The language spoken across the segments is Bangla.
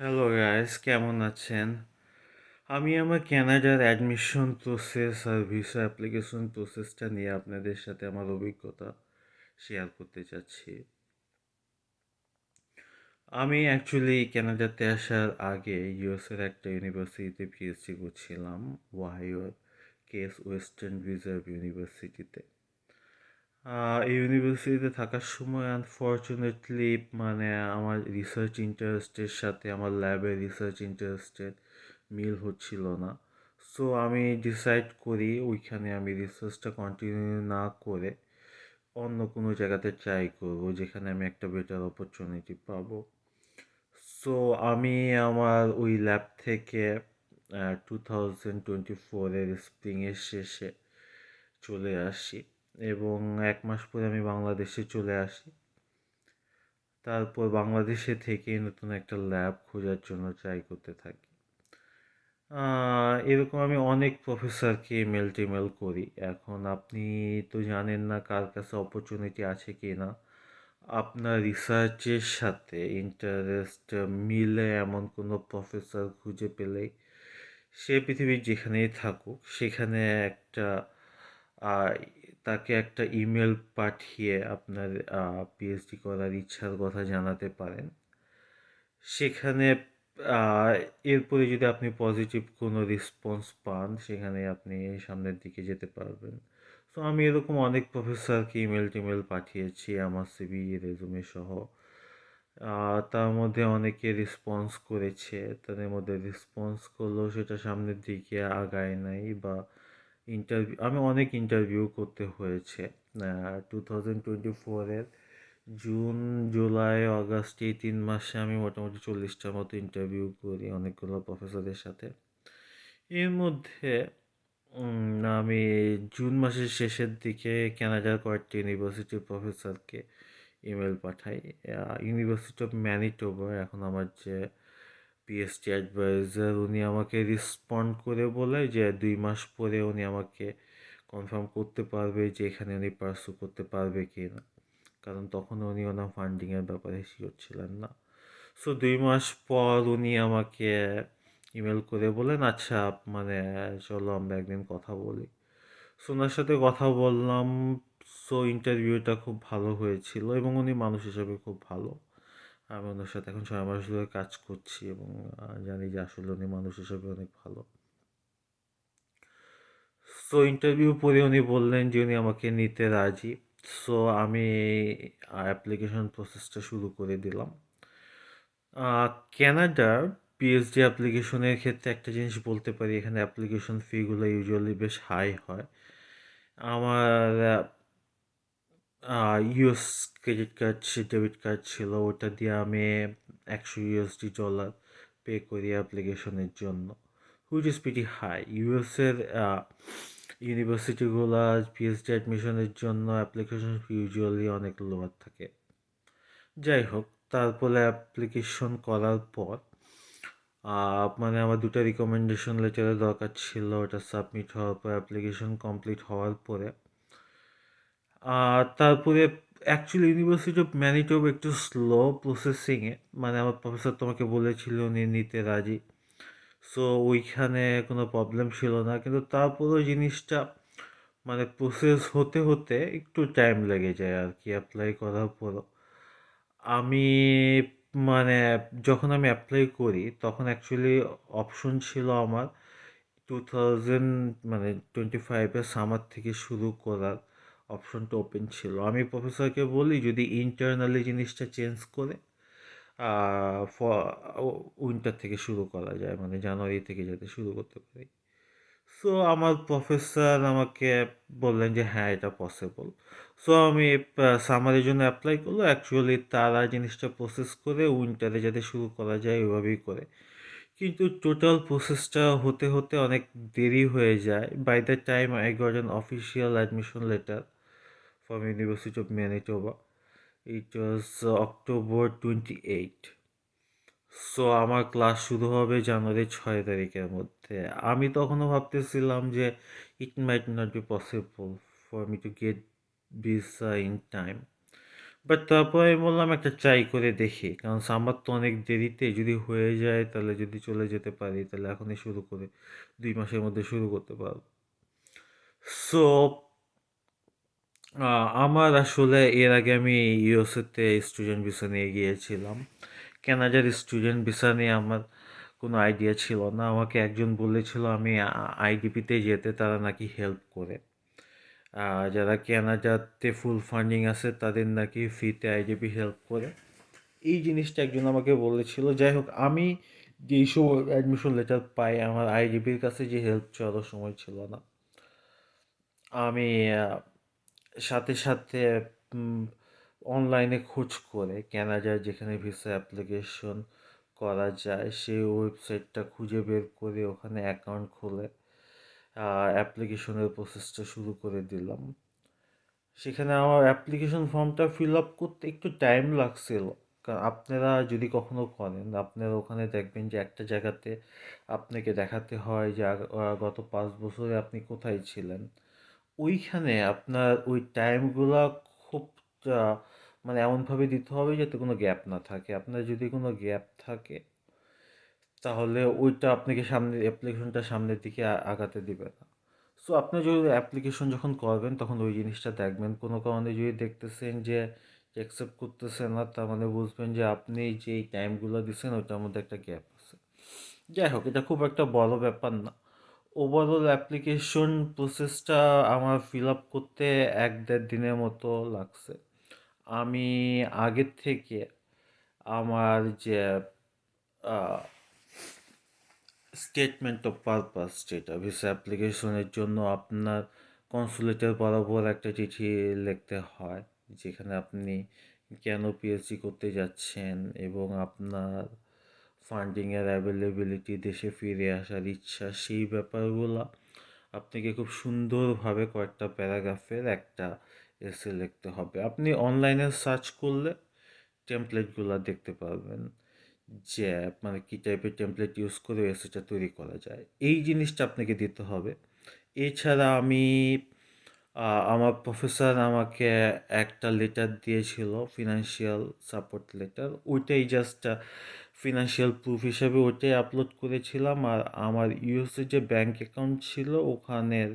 হ্যালো গাইস কেমন আছেন? আমি আমার ক্যানাডার অ্যাডমিশন প্রসেস আর ভিসা অ্যাপ্লিকেশন প্রসেসটা নিয়ে আপনাদের সাথে আমার অভিজ্ঞতা শেয়ার করতে চাচ্ছি। আমি অ্যাকচুয়ালি ক্যানাডাতে আসার আগে ইউএসের একটা ইউনিভার্সিটিতে পিএইচডি করছিলাম ওয়াইওর কেস ওয়েস্টার্ন রিজার্ভ ইউনিভার্সিটিতে ইউনিভার্সিটিতে থাকার সময় আনফর্চুনেটলি মানে আমার রিসার্চ ইন্টারেস্টের সাথে, আমার ল্যাবের রিসার্চ ইন্টারেস্টের মিল হচ্ছিল না। সো আমি ডিসাইড করি ওইখানে আমি রিসার্চটা কন্টিনিউ না করে অন্য কোনো জায়গাতে ট্রাই করব, যেখানে আমি একটা বেটার অপরচুনিটি পাবো। সো আমি আমার ওই ল্যাব থেকে টু থাউজেন্ড টোয়েন্টি ফোরের স্প্রিংয়ের শেষে চলে আসি। এবং এক মাস পরে আমি বাংলাদেশে চলে আসি। তারপর বাংলাদেশে থেকে নতুন একটা ল্যাব খোঁজার জন্য ট্রাই করতে থাকি। এরকম আমি অনেক প্রফেসরকে ইমেল টিমেল করি। এখন আপনি তো জানেন না কার কাছে অপরচুনিটি আছে কি না আপনার রিসার্চের সাথে ইন্টারেস্ট মিলে এমন কোনো প্রফেসর খুঁজে পেলেই সে পৃথিবীর যেখানেই থাকুক, সেখানে একটা তাকে একটা ইমেল পাঠিয়ে আপনার পিএইচডি করার ইচ্ছার কথা জানাতে পারেন। সেখানে এরপরে যদি আপনি পজিটিভ কোনো রেসপন্স পান, সেখানে আপনি সামনের দিকে যেতে পারবেন। সো আমি এরকম অনেক প্রফেসরকে ইমেল টিমেল পাঠিয়েছি, আমার সিবি রেজুমে সহ। তার মধ্যে অনেকে রেসপন্স করেছে, তাদের মধ্যে রেসপন্স করলেও সেটা সামনের দিকে আগায় নাই বা ইন্টারভিউ আমি অনেক ইন্টারভিউ করতে হয়েছে। টু থাউজেন্ড টোয়েন্টি ফোরের জুন জুলাই আগস্ট এই তিন মাসে আমি মোটামুটি চল্লিশটার মতো ইন্টারভিউ করি অনেকগুলো প্রফেসরদের সাথে। এর মধ্যে আমি জুন মাসের শেষের দিকে ক্যানাডার কয়েকটি ইউনিভার্সিটির প্রফেসরকে ইমেল পাঠাই। ইউনিভার্সিটি অফ ম্যানিটোবার এখন আমার যে পিএসটি অ্যাডভাইজার উনি আমাকে রেসপন্ড করে বলে যে দুই মাস পরে উনি আমাকে কনফার্ম করতে পারবে যে এখানে উনি পার্সু করতে পারবে কি না কারণ তখন উনি ওনার ফান্ডিংয়ের ব্যাপারে শিওর ছিলেন না। সো দুই মাস পর উনি আমাকে ইমেল করে বলেন আচ্ছা মানে চলো আমরা একদিন কথা বলি। সো ওনার সাথে কথা বললাম। সো ইন্টারভিউটা খুব ভালো হয়েছিল এবং উনি মানুষ হিসাবে খুব ভালো। আমি ওনার সাথে এখন ছয় মাস ধরে কাজ করছি এবং জানি যে আসলে উনি মানুষ হিসাবে অনেক ভালো। সো ইন্টারভিউ পরে উনি বললেন যে উনি আমাকে নিতে রাজি। সো আমি অ্যাপ্লিকেশন প্রসেসটা শুরু করে দিলাম। ক্যানাডার পিএইচডি অ্যাপ্লিকেশনের ক্ষেত্রে একটা জিনিস বলতে পারি, এখানে অ্যাপ্লিকেশন ফিগুলো ইউজুয়ালি বেশ হাই হয়। আমার US credit card debit card ছিল ওটা দিয়ে আমি একশো ইউএসডি ডলার পে করি অ্যাপ্লিকেশনের জন্য হুইচ ইজ পিটি হাই ইউএসের ইউনিভার্সিটিগুলো পিএইচডি অ্যাডমিশনের জন্য অ্যাপ্লিকেশন ইউজুয়ালি অনেক লোয়ার থাকে। যাই হোক, তারপরে অ্যাপ্লিকেশন করার পর মানে আমার দুটো রিকমেন্ডেশন লেটারের দরকার ছিল, ওটা সাবমিট হওয়ার পর অ্যাপ্লিকেশন কমপ্লিট হওয়ার পরে আর তারপরে অ্যাকচুয়ালি ইউনিভার্সিটি অফ ম্যানিটোব একটু স্লো প্রসেসিংয়ে মানে আমার প্রফেসর তোমাকে বলেছিল উনি নিতে রাজি। সো ওইখানে কোনো প্রবলেম ছিল না। কিন্তু তারপরেও জিনিসটা মানে প্রসেস হতে হতে একটু টাইম লেগে যায় আর কি অ্যাপ্লাই করার পরও। আমি মানে যখন আমি অ্যাপ্লাই করি, তখন অ্যাকচুয়ালি অপশন ছিল আমার টু থাউজেন্ড মানে টোয়েন্টি ফাইভের সামার থেকে শুরু করার। অপশনটা ওপেন ছিল। আমি প্রফেসরকে বলি, যদি ইন্টারনালি জিনিসটা চেঞ্জ করে উইন্টার থেকে শুরু করা যায় মানে জানুয়ারি থেকে যাতে শুরু করতে পারি। সো আমার প্রফেসর আমাকে বললেন যে হ্যাঁ এটা পসিবল সো আমি সামারের জন্য অ্যাপ্লাই করল। অ্যাকচুয়ালি তারা জিনিসটা প্রসেস করে উইন্টারে যাতে শুরু করা যায়, ওইভাবেই করে। কিন্তু টোটাল প্রসেসটা হতে হতে অনেক দেরি হয়ে যায়। By the time I got an official admission letter from university of Manitoba it was October twenty eight so আমার ক্লাস শুরু হবে জানুয়ারি ছয় তারিখের মধ্যে। আমি তখনও ভাবতেছিলাম যে it might not be possible for me to get visa in time but তারপর আমি বললাম, একটা ট্রাই করে দেখি। কারণ সামার তো অনেক দেরিতে যদি হয়ে যায়, তাহলে যদি চলে যেতে পারি, তাহলে এখনই শুরু করে, দুই মাসের মধ্যে শুরু করতে পারব। সো আমার আসলে এর আগে আমি ইউএসএতে স্টুডেন্ট ভিসা নিয়ে গিয়েছিলাম। কানাডার স্টুডেন্ট ভিসা নিয়ে আমার কোনো আইডিয়া ছিল না। আমাকে একজন বলেছিল আমি আইডিপিতে যেতে, তারা নাকি হেল্প করে। যারা কানাডাতে ফুল ফান্ডিং আছে, তাদের নাকি ফ্রিতে আইডিপি হেল্প করে। এই জিনিসটা একজন আমাকে বলেছিল। যাই হোক, আমি যেই সময় অ্যাডমিশন লেটার পাই, আমার আইডিপির কাছে যে হেল্প চাওয়ার সময় ছিল না। আমি সাথে সাথে অনলাইনে খোঁজ করে কেনা যায়, যেখানে ভিসা অ্যাপ্লিকেশন করা যায়, সেই ওয়েবসাইটটা খুঁজে বের করে ওখানে অ্যাকাউন্ট খুলে অ্যাপ্লিকেশনের প্রসেসটা শুরু করে দিলাম। সেখানে আমার অ্যাপ্লিকেশন ফর্মটা ফিল আপ করতে একটু টাইম লাগছিল। কারণ আপনারা যদি কখনো করেন, আপনারা ওখানে দেখবেন যে একটা জায়গাতে আপনাকে দেখাতে হয় যে গত পাঁচ বছরে আপনি কোথায় ছিলেন। ওইখানে আপনার ওই টাইমগুলো খুব মানে এমনভাবে দিতে হবে যাতে কোনো গ্যাপ না থাকে। আপনার যদি কোনো গ্যাপ থাকে, তাহলে ওইটা আপনাকে সামনে অ্যাপ্লিকেশনটা সামনের দিকে আগাতে দিবে না। সো আপনি যদি অ্যাপ্লিকেশন যখন করবেন, তখন ওই জিনিসটা দেখবেন। কোনো কারণে যদি দেখতেছেন যে অ্যাকসেপ্ট করতেছে না, তার মানে বুঝবেন যে আপনি যেই টাইমগুলো দিচ্ছেন ওইটার মধ্যে একটা গ্যাপ আছে। যাই হোক, এটা খুব একটা বড় ব্যাপার না। ওভারঅল অ্যাপ্লিকেশন প্রসেসটা আমার ফিল আপ করতে এক দেড় দিনের মতো লাগছে। আমি আগের থেকে আমার যে স্টেটমেন্ট অফ পারপাস যেটা ভিসা অ্যাপ্লিকেশনের জন্য আপনার কনসুলেটের বরাবর একটা চিঠি লিখতে হয়, যেখানে আপনি কেন পিএইচডি করতে যাচ্ছেন এবং আপনার ফান্ডিংয়ের অ্যাভেলেবিলিটি দেশে ফিরে আসার ইচ্ছা, সেই ব্যাপারগুলো আপনাকে খুব সুন্দরভাবে কয়েকটা প্যারাগ্রাফের একটা এসে লিখতে হবে। আপনি অনলাইনে সার্চ করলে টেমপ্লেটগুলো দেখতে পারবেন যে মানে কী টাইপের টেমপ্লেট ইউজ করে এসেটা তৈরি করা যায়। এই জিনিসটা আপনাকে দিতে হবে। এছাড়া আমি আমার প্রফেসর আমাকে একটা লেটার দিয়েছিল ফিনান্সিয়াল সাপোর্ট লেটার ওইটাই জাস্ট ফিনান্সিয়াল প্রুফ হিসাবে ওটাই আপলোড করেছিলাম। আর আমার ইউএসএ যে ব্যাঙ্ক অ্যাকাউন্ট ছিল, ওখানের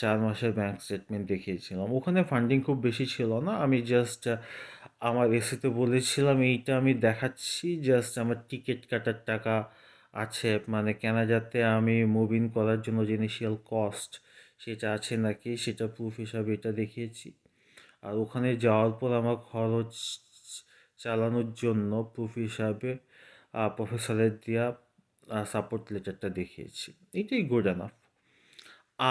চার মাসের ব্যাঙ্ক স্টেটমেন্ট দেখিয়েছিলাম। ওখানে ফান্ডিং খুব বেশি ছিল না। আমি জাস্ট আমার এসেতে বলেছিলাম, এইটা আমি দেখাচ্ছি। জাস্ট আমার টিকিট কাটার টাকা আছে। মানে কেনা যাতে আমি মুভ ইন করার জন্য যে ইনিশিয়াল কস্ট সেটা আছে নাকি? সেটা প্রুফ হিসাবে এটা দেখিয়েছি। আর ওখানে যাওয়ার পর আমার খরচ চালানোর জন্য প্রুফ হিসাবে প্রফেসরের দেওয়া সাপোর্ট লেটারটা দেখিয়েছি। এটাই গুড এনাফ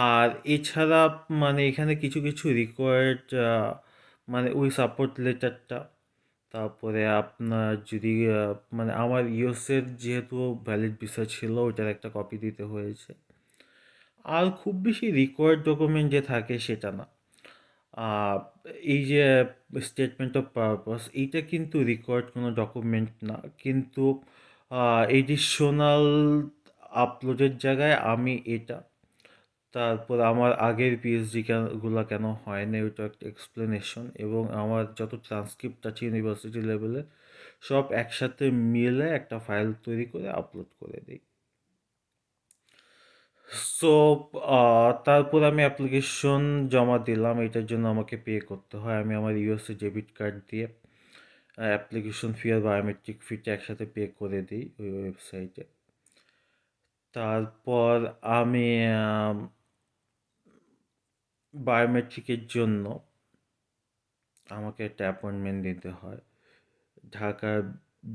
আর এছাড়া মানে এখানে কিছু কিছু রিকোয়ার্ড মানে ওই সাপোর্ট লেটারটা তারপরে আপনার যদি মানে আমার ইউএসের যেহেতু ভ্যালিড ভিসা ছিল, ওইটার একটা কপি দিতে হয়েছে। আর খুব বেশি রিকোয়ার্ড ডকুমেন্ট যে থাকে সেটা না। এই যে স্টেটমেন্ট অফ পারপাস এইটা কিন্তু রিকোয়ার্ড কোনো ডকুমেন্ট না। কিন্তু এডিশনাল আপলোডের জায়গায় আমি এটা। তারপর আমার আগের পিএইচডি গুলো কেন হয় না, ওইটা একটা এক্সপ্লেনেশন এবং আমার যত ট্রান্সক্রিপ্ট আছে ইউনিভার্সিটি লেভেলে সব একসাথে মিলে একটা ফাইল তৈরি করে আপলোড করে দিই। সো তারপর আমি অ্যাপ্লিকেশন জমা দিলাম। এটার জন্য আমাকে পে করতে হয়। আমি আমার ইউএসএ ডেবিট কার্ড দিয়ে অ্যাপ্লিকেশন ফি আর বায়োমেট্রিক ফিটা একসাথে পে করে দিই ওই ওয়েবসাইটে তারপর আমি বায়োমেট্রিকের জন্য আমাকে একটা অ্যাপয়েন্টমেন্ট দিতে হয়। ঢাকা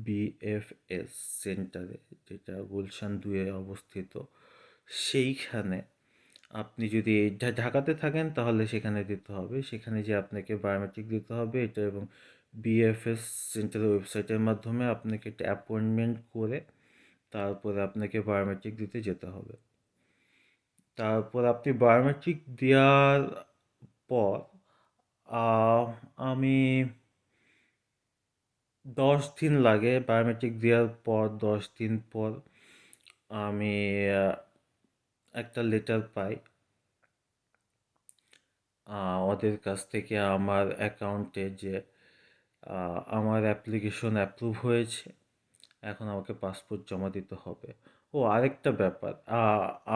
বিএফএস সেন্টারে যেটা গুলশান দুয়ে অবস্থিত। সেইখানে আপনি যদি ঢাকাতে থাকেন তাহলে সেখানে দিতে হবে। সেখানে যে আপনাকে বায়োমেট্রিক দিতে হবে। এটা এবং বিএফএস সেন্টারের ওয়েবসাইটের মাধ্যমে আপনাকে একটা অ্যাপয়েন্টমেন্ট করে তারপরে আপনাকে বায়োমেট্রিক দিতে যেতে হবে। তারপর আপনি বায়োমেট্রিক দেওয়ার পর আমি দশ দিন লাগে বায়োমেট্রিক দেওয়ার পর, দশ দিন পর আমি একটা লেটার পাই। ওদের কাছ থেকে আমার অ্যাকাউন্টে যে আমার অ্যাপ্লিকেশন অ্যাপ্রুভ হয়েছে, এখন আমাকে পাসপোর্ট জমা দিতে হবে। ও, আরেকটা ব্যাপার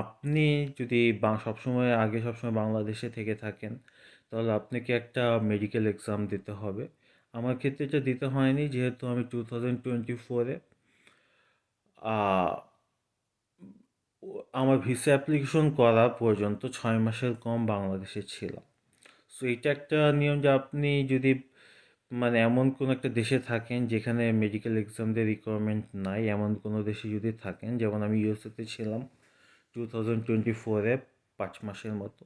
আপনি যদি সবসময়, আগে সবসময় বাংলাদেশে থেকে থাকেন, তাহলে আপনাকে একটা মেডিকেল এক্সাম দিতে হবে। আমার ক্ষেত্রে এটা দিতে হয়নি, যেহেতু আমি টু থাউজেন্ড টোয়েন্টি ফোরে আমার ভিসা অ্যাপ্লিকেশন করা পর্যন্ত ছয় মাসের কম বাংলাদেশে ছিলাম সো এটা একটা নিয়ম যে আপনি যদি মানে এমন কোনো একটা দেশে থাকেন যেখানে মেডিকেল এক্সামদের রিকোয়ারমেন্ট নাই, এমন কোনো দেশে যদি থাকেন, যেমন আমি ইউএসএতে ছিলাম টু থাউজেন্ড টোয়েন্টি ফোরে পাঁচ মাসের মতো।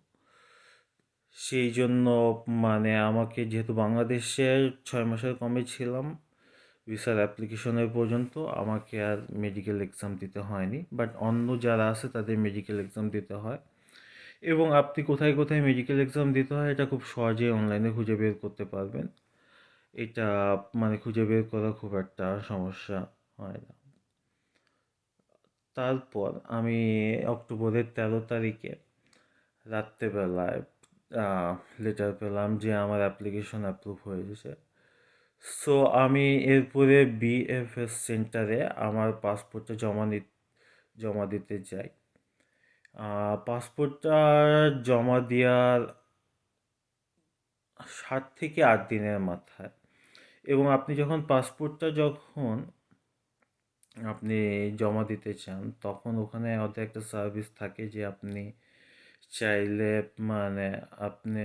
সেই জন্য মানে আমাকে যেহেতু বাংলাদেশে ছয় মাসের কমে ছিলাম ভিসার অ্যাপ্লিকেশনের পর্যন্ত আমাকে আর মেডিকেল এক্সাম দিতে হয়নি বাট অন্য যারা আছে তাদের মেডিকেল এক্সাম দিতে হয়। এবং আপনি কোথায় কোথায় মেডিকেল এক্সাম দিতে হয় এটা খুব সহজেই অনলাইনে খুঁজে বের করতে পারবেন। এটা মানে খুঁজে বের করা খুব একটা সমস্যা হয় না। তারপর আমি অক্টোবরের তেরো তারিখে রাত্রেবেলায় লেটার পেলাম যে আমার অ্যাপ্লিকেশন অ্যাপ্রুভ হয়েছে সো আমি এরপরে বিএফএস সেন্টারে আমার পাসপোর্টটা জমা নি জমা দিতে যাই। পাসপোর্টটা জমা দেওয়ার সাত থেকে আট দিনের মাথায়। এবং আপনি যখন পাসপোর্টটা যখন আপনি জমা দিতে চান, তখন ওখানে ওদের একটা সার্ভিস থাকে যে আপনি চাইলে মানে আপনি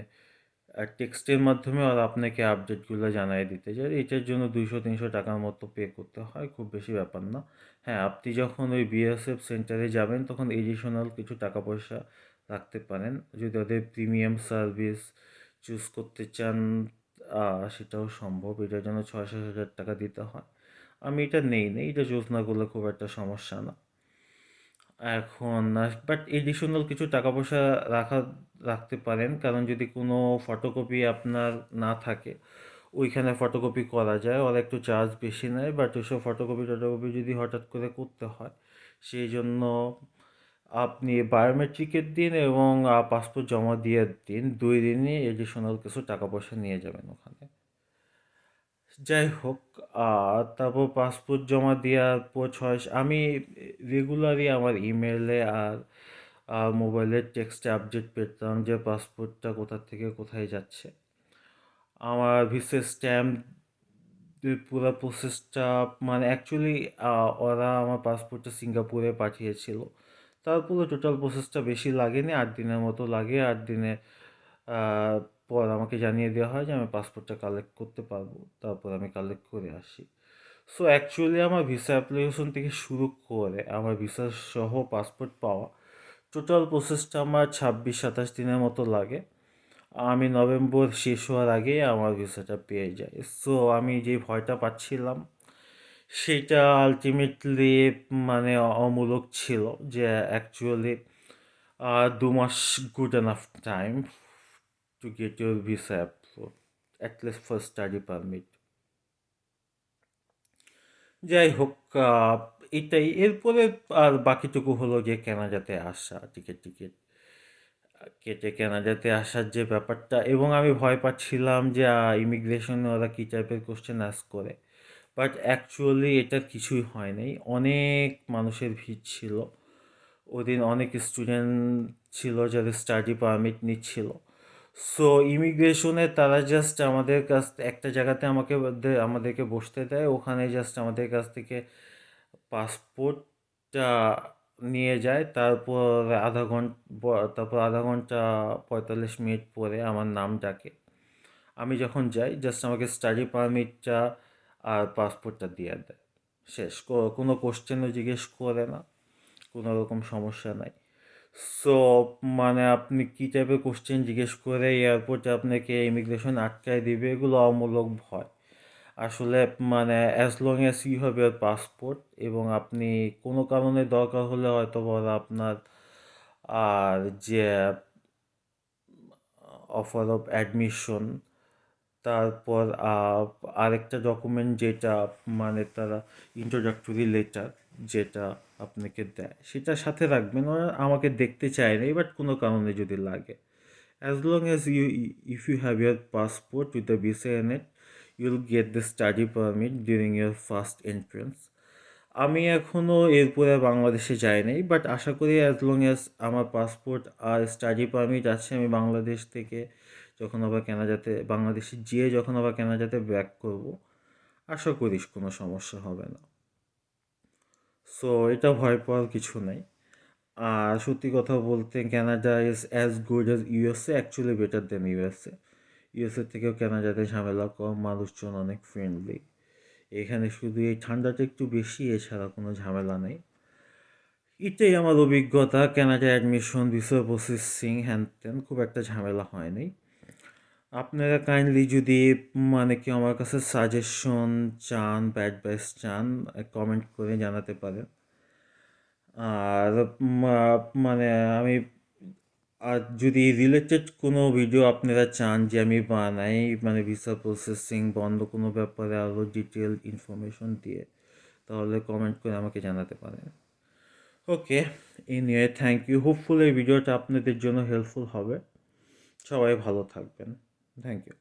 টেক্সটের মাধ্যমে আর আপনাকে আপডেটগুলো জানাই দিতে চায় এটার জন্য দুইশো, তিনশো টাকার মতো পে করতে হয়, খুব বেশি ব্যাপার না। হ্যাঁ আপনি যখন ওই বিএসএফ সেন্টারে যাবেন, তখন এডিশনাল কিছু টাকা পয়সা রাখতে পারেন। যদি ওদের প্রিমিয়াম সার্ভিস চুজ করতে চান সেটাও সম্ভব। এটার জন্য ছয়, সাত হাজার টাকা দিতে হয়। আমি এটা নেই নেই, এটা চুজ না করলে খুব একটা সমস্যা না। এখন বাট এডিশনাল কিছু টাকা পয়সা রাখা, রাখতে পারেন। কারণ যদি কোনো ফটোকপি আপনার না থাকে, ওইখানে ফটোকপি করা যায়, ওরা একটু চার্জ বেশি নেয়। বাট ওইসব ফটোকপি টটোকপি যদি হঠাৎ করে করতে হয়, সেই জন্য আপনি বায়োমেট্রিকের দিন এবং পাসপোর্ট জমা দিয়ে দিন। দুই দিনই এডিশনাল কিছু টাকা পয়সা নিয়ে যাবেন ওখানে। যাই হোক তারপর পাসপোর্ট জমা দেওয়ার পর ছয়, আমি রেগুলারই আমার ইমেলে আর মোবাইলের টেক্সটে আপডেট পেতাম যে পাসপোর্টটা কোথা থেকে কোথায় যাচ্ছে। আমার ভিসা স্ট্যাম্প পুরো প্রসেসটা মানে অ্যাকচুয়ালি ওরা আমার পাসপোর্টটা সিঙ্গাপুরে পাঠিয়েছিল। তারপরে টোটাল প্রসেসটা বেশি লাগেনি, আট দিনের মতো লাগে। আট দিনে পর আমাকে জানিয়ে দেওয়া হয় যে আমি পাসপোর্টটা কালেক্ট করতে পারব। তারপর আমি কালেক্ট করে আসি। সো অ্যাকচুয়ালি আমার ভিসা অ্যাপ্লিকেশন থেকে শুরু করে আমার ভিসা সহ পাসপোর্ট পাওয়া টোটাল প্রসেসটা আমার ছাব্বিশ, সাতাশ দিনের মতো লাগে। আমি নভেম্বর শেষ হওয়ার আগেই আমার ভিসাটা পেয়ে যাই। সো আমি যে ভয়টা পাচ্ছিলাম, সেটা আলটিমেটলি মানে অমূলক ছিল যে অ্যাকচুয়ালি দু মাস good enough time to get your visa approve at least for study permit যাই হোক এটাই। এরপরে আর বাকিটুকু হলো যে কেনাডাতে আসা টিকিট টিকিট কেটে কেনাডাতে আসার যে ব্যাপারটা, এবং আমি ভয় পাচ্ছিলাম যে ইমিগ্রেশনে ওরা কী টাইপের কোশ্চেন আস করে। বাট অ্যাকচুয়ালি এটা কিছুই হয় নাই। অনেক মানুষের ভিড় ছিল। ওদিন অনেক স্টুডেন্ট ছিল যাদের স্টাডি পারমিট নিচ্ছিল। সো ইমিগ্রেশনে তারা জাস্ট আমাদের কাছ একটা জায়গাতে আমাকে আমাদেরকে বসতে দেয়। ওখানে জাস্ট আমাদের কাছ থেকে পাসপোর্টটা নিয়ে যায়। তারপর আধা ঘণ্টা তারপর আধা ঘণ্টা পঁয়তাল্লিশ মিনিট পরে আমার নাম ডাকে। আমি যখন যাই জাস্ট আমাকে স্টাডি পারমিটটা আর পাসপোর্টটা দিয়ে দেয়। শেষ। কোনো কোশ্চেনও জিজ্ঞেস করে না। কোনো রকম সমস্যা নাই। সো মানে আপনি কী টাইপের কোশ্চেন জিজ্ঞেস করে এয়ারপোর্টে আপনাকে ইমিগ্রেশন আটকায় দিবে, এগুলো অমূলক ভয়। আসলে মানে as long as you have your passport এবং আপনি কোনো কারণে দরকার হলে হয়তো বলা আপনার, আর যে অফার অফ অ্যাডমিশন তারপর আরেকটা ডকুমেন্ট যেটা মানে তারা ইন্ট্রোডাক্টরি লেটার যেটা আপনাকে দেয় সেটা সাথে রাখবেন। ওরা আমাকে দেখতে চায় না বাট কোনো কারণে যদি লাগে। As long as you, if you have your passport with the visa in it, you'll get the study permit during your first entrance. আমি এখনও এরপরে বাংলাদেশে যাই নাই বাট আশা করি অ্যাজ লং অ্যাজ আমার পাসপোর্ট আর স্টাডি পারমিট আছে, আমি বাংলাদেশ থেকে যখন আবার কানাডাতে বাংলাদেশে যেয়ে যখন আবার কানাডাতে ব্যাক করব, আশা করি কোনো সমস্যা হবে না। সো এটা ভয় পাওয়ার কিছু নাই। আর সত্যি কথা বলতে Canada is as good as USA actually better than USA USA থেকেও ক্যানাডাতে ঝামেলা কম, মানুষজন অনেক ফ্রেন্ডলি এখানে শুধু এই ঠান্ডাটা একটু বেশি, এছাড়া কোনো ঝামেলা নেই। এটাই আমার অভিজ্ঞতা ক্যানাডা অ্যাডমিশন ভিসা প্রসেসিং হ্যান খুব একটা ঝামেলা হয়নি। আপনারা কাইন্ডলি যদি মানে কি আমার কাছে সাজেশন চান ব্যাড ব্যাস চান কমেন্ট করে জানাতে পারেন। আর মানে আমি, আর যদি রিলেটেড কোনো ভিডিও আপনারা চান যে আমি বানাই মানে ভিসা প্রসেসিং বন্ধ কোনো ব্যাপারে আরও ডিটেল ইনফরমেশন দিয়ে, তাহলে কমেন্ট করে আমাকে জানাতে পারেন। Okay anyway thank you hopeful এই ভিডিওটা আপনাদের জন্য হেল্পফুল হবে। সবাই ভালো থাকবেন। Thank you